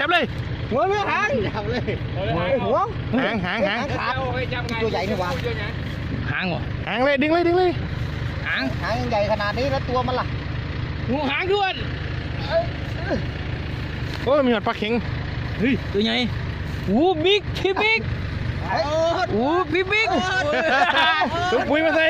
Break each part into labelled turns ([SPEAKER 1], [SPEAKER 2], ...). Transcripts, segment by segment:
[SPEAKER 1] จับเลย
[SPEAKER 2] หัวเรือหางจับเลยหัว
[SPEAKER 1] หางหางหาง
[SPEAKER 2] ขาดตัวใหญ่นี่หว่า
[SPEAKER 3] หางเหรอ
[SPEAKER 1] หางเลยดึงเลยดึงเลย
[SPEAKER 3] หาง
[SPEAKER 2] หางใหญ่ขนาดนี้แล้วตัวมันล่ะ
[SPEAKER 3] งูหางด้วน
[SPEAKER 1] โอ้ยมีหอดปลาเข็ง
[SPEAKER 3] เฮ้ยตัวใหญ่วูบิ๊กพี่บิ๊ก
[SPEAKER 2] เฮ้ย
[SPEAKER 3] วูพี่บิ๊ก
[SPEAKER 1] ถุงปุ๋ยมาใส่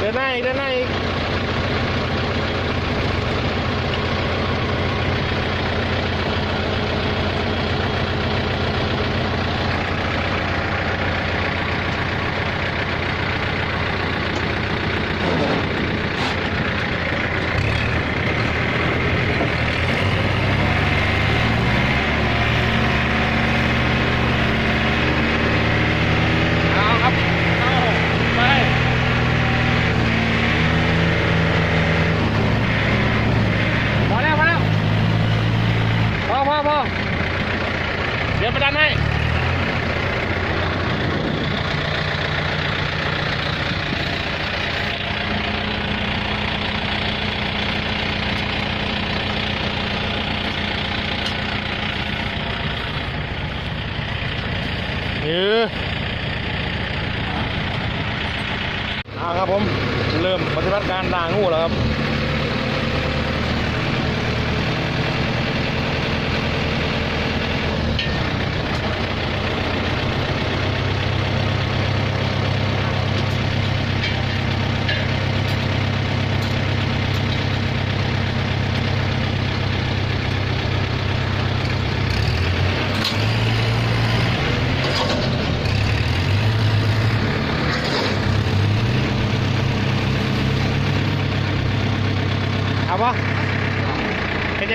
[SPEAKER 1] เดินหน้าอีกเดินหน้าอีกเอาครับเอาไป พอแล้วพอแล้วพอพอพอ เดี๋ยวไปดันให้เออเอาครับผม เริ่มปฏิบัติการด่างงูแล้วครับ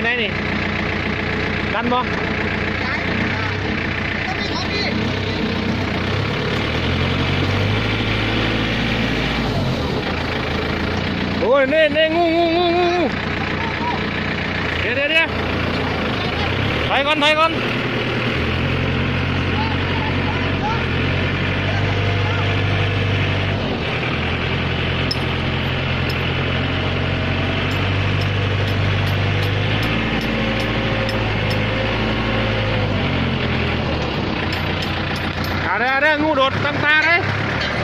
[SPEAKER 1] เป็นยังไงนี่ดันบ่โอ้ยเน่เน่งูงูงูงูงูเดี๋ยวเดี๋ยวเดี๋ยวถอยก่อนถอยก่อน เอาเด้อเอา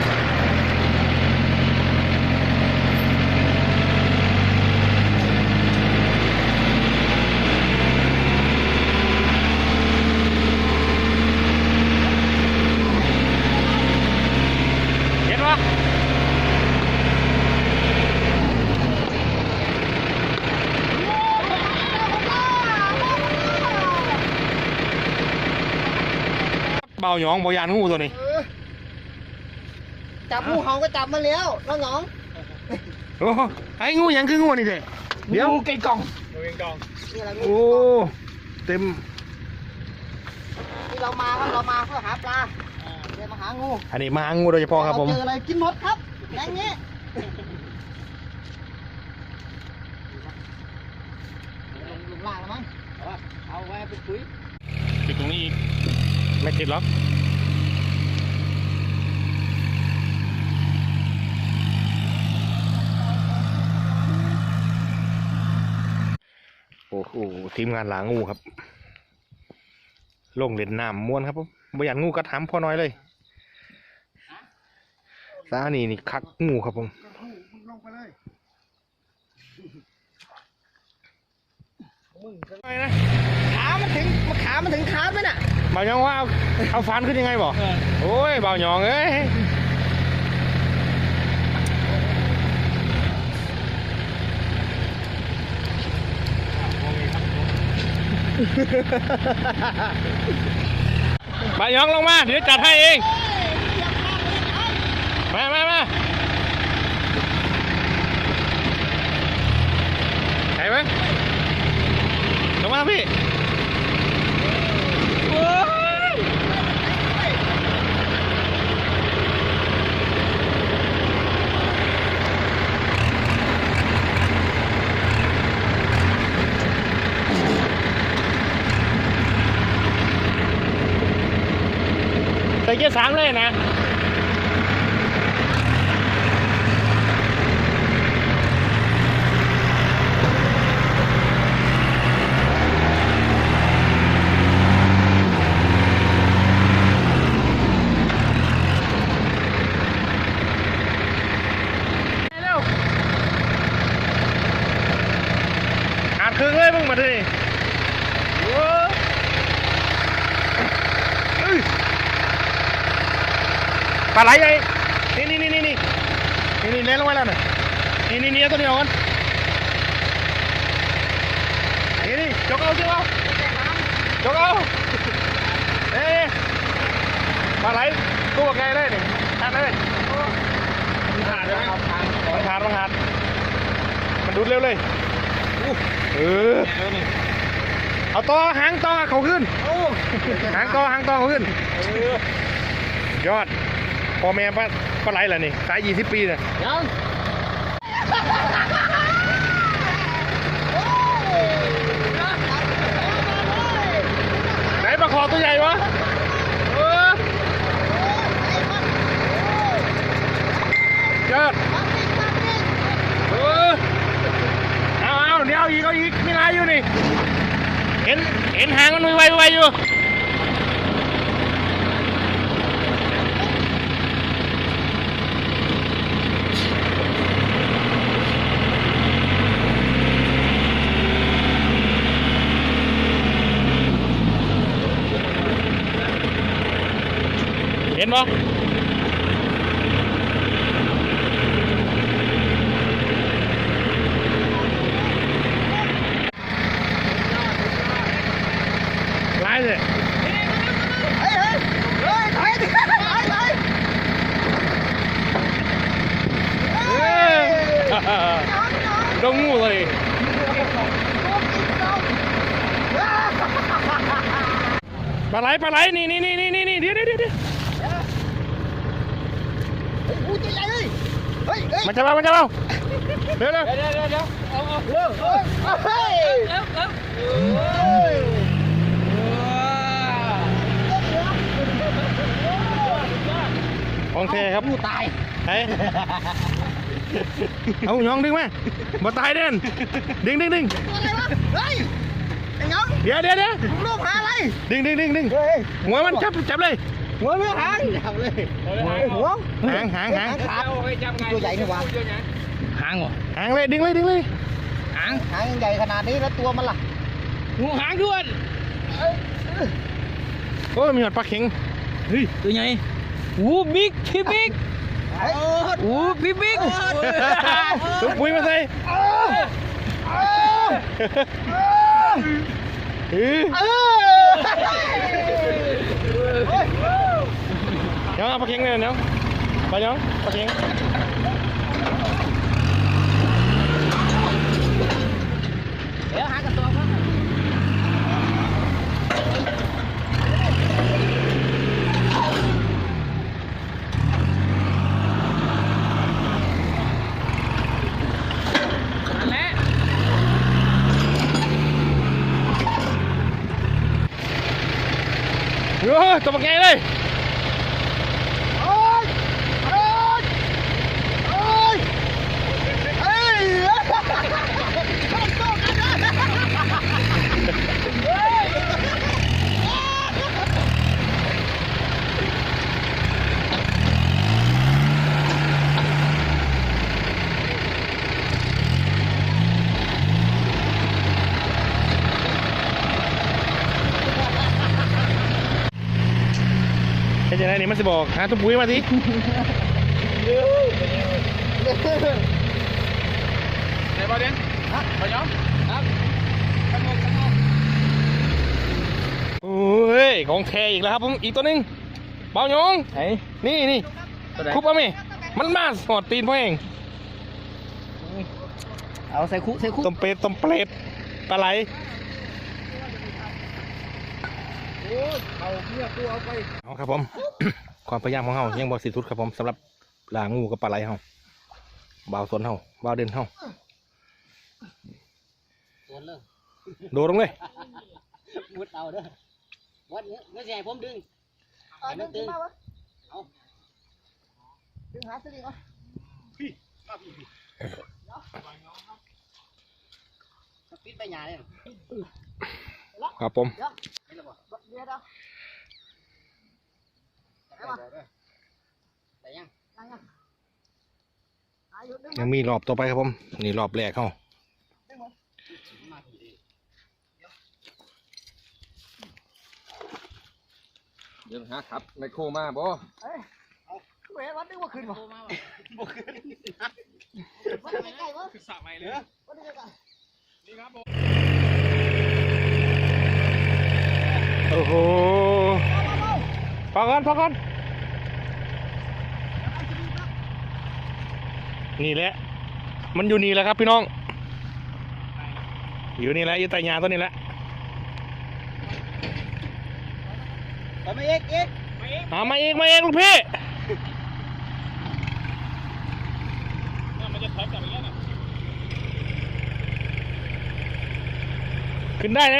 [SPEAKER 1] เด้อ
[SPEAKER 2] จับงูเห่าก็จับมาแล้วน้องหนอง
[SPEAKER 1] โอ้โหไอ้งูหยังคืองูนี่เด้เดี๋ยว
[SPEAKER 3] งูไก่กล่อง
[SPEAKER 2] นี่อะไร
[SPEAKER 1] โอ้ เต็ม
[SPEAKER 2] ที่เรามาครับเรามาเพื่อหาปลาเดินมาหางู
[SPEAKER 1] อันนี้มาหางูโดยเฉพาะครับผม
[SPEAKER 2] เจออะไรกินหมดครับอย่างนี้ลงลงล่างแล้วมั้งเอาไว้เป็นปุ๋ย
[SPEAKER 1] ติดตรงนี้อีก ไม่ติดหรอก โอ้โหทีมงานหลางูครับ ลงเล่นน้ำม้วนครับผมบอยานงูกัดหำพอน้อยเลยสานี่นี่คักงูครับผม
[SPEAKER 2] ลงไปเลย
[SPEAKER 1] ไปนะ
[SPEAKER 2] ขามันถึงขามันถึงขาไหมน่ะ
[SPEAKER 1] บ่าวหยองว่าเอาเอาฟันขึ้นยังไงบ่โอ้ยบ่าวหยองเอ้ย บ่าวหยองลงมา เดี๋ยวจัดให้เอง มามามาใครไหมลงมาพี่ สามเลยนะเร็วขาดครึ่งเลยมึงมาดิโอ้เอ้ย ปลาไหลไงนี่นี่นี่นี่นี่นี่นี่เล่นลงไปแล้วน่ะนี่นี่นี่เอาตัวนี้ออกก่อนนี่นี่จกเอาจกเอาจกเอาเอ้ยปลาไหลตัวไกลเลยนี่ขาดเลยมันขาดเลยไหม
[SPEAKER 2] เอาทาง
[SPEAKER 1] มันขาดมันขาดมันดูดเร็วเลยเออเอาต่อหางต่อเขาขึ้น
[SPEAKER 2] โอ้
[SPEAKER 1] หางต่อหางต่อเขาขึ้นยอด พ่อแม่ป้าป้าไหลล่ะนี่ขายยี่สิบปีเลย
[SPEAKER 2] ยัง
[SPEAKER 1] ไหนปลาคอตัวใหญ่วะเออยอดเออเอาเอาเดี๋ยวเอาอีกเอาอีกไม่ไรอยู่นี่ เห็น เห็นหางมันไวๆไวๆอยู่ ห็นปะไล่เลย
[SPEAKER 2] เฮ้ยเฮ้ยเฮ้ยถอยดิถอยถอย
[SPEAKER 1] เอ้ยดงงูเลยปลาไหลปลาไหลนี่นี่นี่นี่นี่นี่เดี๋ยวเดี๋ยวเดี๋ยวเดี๋ยว
[SPEAKER 2] อู้ตัวใหญ่เลยเฮ้ยเฮ้ย
[SPEAKER 1] มันจะมามันจะมาเร็วเร็ว
[SPEAKER 3] เดี๋ยวเดี๋ยวเดี๋ยวเอาเอา
[SPEAKER 2] เร็วเฮ้ยเฮ้ย
[SPEAKER 3] เร็วเร็ว
[SPEAKER 2] เฮ้ย
[SPEAKER 1] ของแท้ครับ
[SPEAKER 2] ผู้ตาย
[SPEAKER 1] ไอ้เอายองดึงมาบ่ตายเด่นดึงดึงดึง
[SPEAKER 2] ตัวอะไรวะเฮ้ยไอ้น้อง
[SPEAKER 1] เดี๋ยวเดี๋ยวเดี๋ยว
[SPEAKER 2] ลูกหาอะไร
[SPEAKER 1] ดึงดึงดึงดึง
[SPEAKER 2] เฮ้ย
[SPEAKER 1] หัวมันจับจับเลย
[SPEAKER 2] หัวเรือหางจับเลยหัว
[SPEAKER 1] หางหางหาง
[SPEAKER 2] ขาดตัวใหญ่นี่หวะ
[SPEAKER 3] หางเหรอ
[SPEAKER 1] หางเลยดึงเลยดึงเลย
[SPEAKER 3] หาง
[SPEAKER 2] หางยังใหญ่ขนาดนี้แล้วตัวมันล่ะ
[SPEAKER 3] งูหางด้วน
[SPEAKER 1] โอ้ยมีหอดปลาเข็ง
[SPEAKER 3] เฮ้ยตัวใหญ่อู้บิ๊กพี่บิ๊ก
[SPEAKER 2] เฮ้ย
[SPEAKER 3] อู้พี่บิ๊ก
[SPEAKER 1] ถุงปุ๋ยมาใส่เออ
[SPEAKER 2] เออ
[SPEAKER 1] เดี๋ยวเอาปลาเข็งเลยเดี๋ยวปลาเดี๋ยวปลาเข็ง
[SPEAKER 2] เดี๋ยวหากระตัวครับ
[SPEAKER 3] นั่นแหละ
[SPEAKER 1] โอ้ยตัวปลาแกเลย
[SPEAKER 2] โอ้ยโอ้ยโอ้ยเฮ้ย
[SPEAKER 1] แค่จะได้นี่มันจะบอกหาถุงปุ๋ยมาสิ
[SPEAKER 3] ไหนบอลเด่นฮะบอลยอมครับ
[SPEAKER 1] โอ้ยของแท้อีกแล้วครับผมอีกตัวหนึงเบาหยอง
[SPEAKER 3] ไหน
[SPEAKER 1] นี่นี่
[SPEAKER 3] ตัวไหน
[SPEAKER 1] คุบเอาไหมมันมาสอดตีนพ่อเอง
[SPEAKER 3] เอาใส่คุใส่คุ
[SPEAKER 1] ต้มเป็ดต้มเปรตปลาไหล
[SPEAKER 2] เอาเมียกูเอาไป
[SPEAKER 1] เอาครับผม ความพยายามของเรายังบอสิทุดครับผมสำหรับลางูกับปลาไหลเราบ่าวสนเราบ่าวเด่นเรา
[SPEAKER 2] ตัวเลิก
[SPEAKER 1] โดดลงเลย
[SPEAKER 2] มุดเอาเด้อวัดนี้ไม่ใช่ผมดึงให้มันตึงดึงหาสลิงก่อน
[SPEAKER 1] พี่มาพี่พี่
[SPEAKER 2] ปิดไปหยาเลย
[SPEAKER 1] ครับผม
[SPEAKER 2] เดี๋ยวเห็ นแล้วบ่เดี๋ยวเดี๋ยวได้ปะได้ยังยังยังอายุดึง
[SPEAKER 1] ยังมีรอบต่อไปครับผม นี่รอบแรกเข้า
[SPEAKER 2] ดึงมัน
[SPEAKER 3] เดี๋ยวหาครับไมโครมาบ่
[SPEAKER 2] เอ้ยเอาเว้ยวัดดึงว่าขึ้นบ่บ่ขึ้นวัดใกล้ๆวะ
[SPEAKER 1] สระใหม่เลย
[SPEAKER 2] วัดใกล้
[SPEAKER 1] นี่ครับผม โอ้โห
[SPEAKER 2] ๆเบา
[SPEAKER 1] พอก่อนพอก่อนนี่แหละ มันอยู่นี่แหละครับพี่น้อง อยู่นี่แหละอยู่ใต้หญ้าต้นนี้แหละ
[SPEAKER 2] ไปมาเอกเอก
[SPEAKER 1] เอามาเองมาเองลูกพี่
[SPEAKER 3] มันจะถอยกลับอีกแล้วนะ
[SPEAKER 1] ขึ้นได้ไหม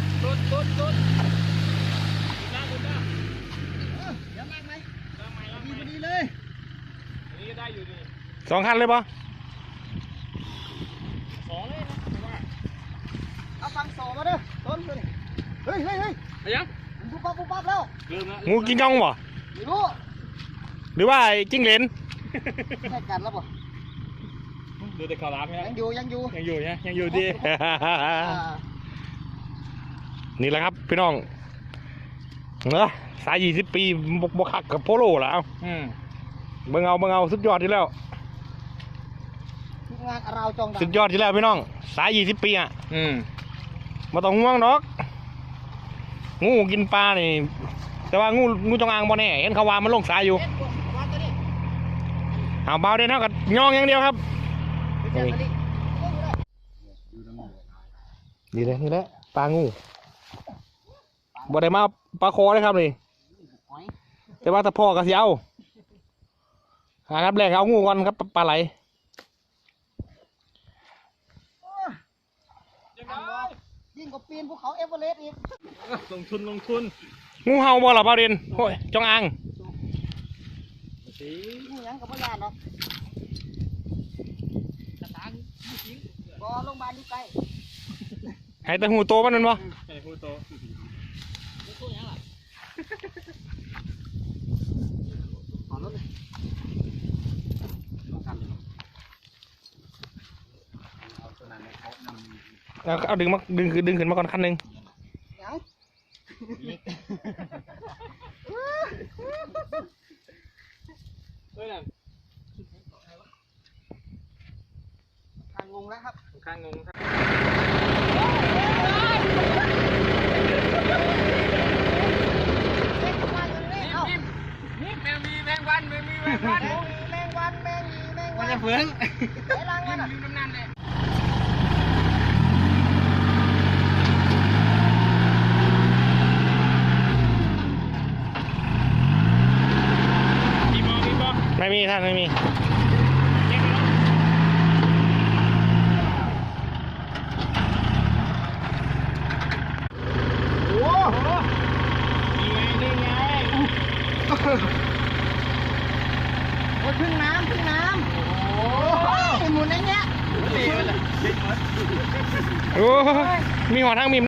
[SPEAKER 3] ดสุดสุดสุดหน้าคุณหน้า
[SPEAKER 2] เดี๋ยวมากไหม
[SPEAKER 3] หน้าใหม่หน้า
[SPEAKER 2] ดี
[SPEAKER 3] ใหม่
[SPEAKER 2] พอดีเลย
[SPEAKER 3] อันนี้ก็ได้อยู่ดี
[SPEAKER 1] สองคันเลยปะ
[SPEAKER 3] สองเลยนะว่า
[SPEAKER 2] เอาฟังโซมาเด้อต้นเลยเฮ้ยเฮ้ยเฮ้ย
[SPEAKER 3] อะไรยัง
[SPEAKER 2] มันปุ๊บปั๊บปุ๊บปั๊บแล้ว
[SPEAKER 3] เริ่มแล้ว
[SPEAKER 1] งูกินจ้องบ่
[SPEAKER 2] ไม่รู้
[SPEAKER 1] หรือว่าจิ้งเหลน
[SPEAKER 2] ใช่กันแล้วปะ
[SPEAKER 3] ดูแต่ข่าวร้านไหม
[SPEAKER 2] ยังอยู่ยังอยู่
[SPEAKER 3] ยังอยู่เนี่ยยังอยู่ดี
[SPEAKER 1] นี่แหละครับพี่น้องเนอะสายยี่สิบปีบกบกคักกับโพโลแล้ว
[SPEAKER 3] อืม
[SPEAKER 1] เบิ่งเอาเบิ่งเอาสุดยอดที่แล้ว
[SPEAKER 2] ทุกงานเราจองดัง
[SPEAKER 1] สุดยอดที่แล้วพี่น้อง สายยี่สิบปีอะ
[SPEAKER 3] อืม
[SPEAKER 1] มาต้องห่วงดอก งูกินปลานี่ แต่ว่างูงูจงอางบ่แน่เห็นเขาว่ามันลงสายอยู่
[SPEAKER 2] เอ็ดวางตัวนี้
[SPEAKER 1] เอาเบาได้เท่ากับย่องอย่างเดียวครับ
[SPEAKER 2] เดี๋ยวตัวนี้โอ้ยได้
[SPEAKER 1] นี่เลยนี่แหละปลางู บ่ได้มาปลาคอเลยครับนี่
[SPEAKER 2] หอย
[SPEAKER 1] แต่ว่าถ้าพ่อก็สิเอาหาครับแรกเอางูก่อนครับปลาปลาไหล
[SPEAKER 3] ยังไง
[SPEAKER 2] ยิ่งกว่าปีนภูเขาเอเวอเรสต์อีก
[SPEAKER 3] ลงทุนลงทุน
[SPEAKER 1] งูเห่าบ่ล่ะเบาเด่นโอ้ยจงอาง
[SPEAKER 3] สิ
[SPEAKER 2] นี่ยังกับพยานเนาะ
[SPEAKER 3] กระตังจริง
[SPEAKER 2] ก็โรงพยาบาลอยู่ใกล้
[SPEAKER 1] ให้แต่หูโตมันนั่นบ่
[SPEAKER 3] ไอ้พูดโต
[SPEAKER 2] ขอรถเลย
[SPEAKER 1] เอาเอาดึงมาดึงดึงขึ้นมาก่อนคันหนึง
[SPEAKER 2] ยัง
[SPEAKER 3] เฮ้ยนั่น
[SPEAKER 2] ทางงงแล้วครับ
[SPEAKER 3] ข้างงงครับ
[SPEAKER 2] เล่นมาอยู่นี่เอ้า
[SPEAKER 3] นี่แมงมีแมงวันแมงมีแมงวัน
[SPEAKER 2] แมงมีแมงวันแมงมีแมงวัน
[SPEAKER 3] จะเฟือง
[SPEAKER 2] ไอ้ลังมันอะ
[SPEAKER 3] อยู่น้ำนั่นเลยมีมองมี มี
[SPEAKER 1] ท่านไม่มี
[SPEAKER 2] โอ้โห
[SPEAKER 3] นี่ไงนี่ไง
[SPEAKER 2] โอ้ยพึ่งน้ำพึ่งน้ำโอ้ยหมุนอย่างเงี้ย
[SPEAKER 1] โอ้มีหัวทางมี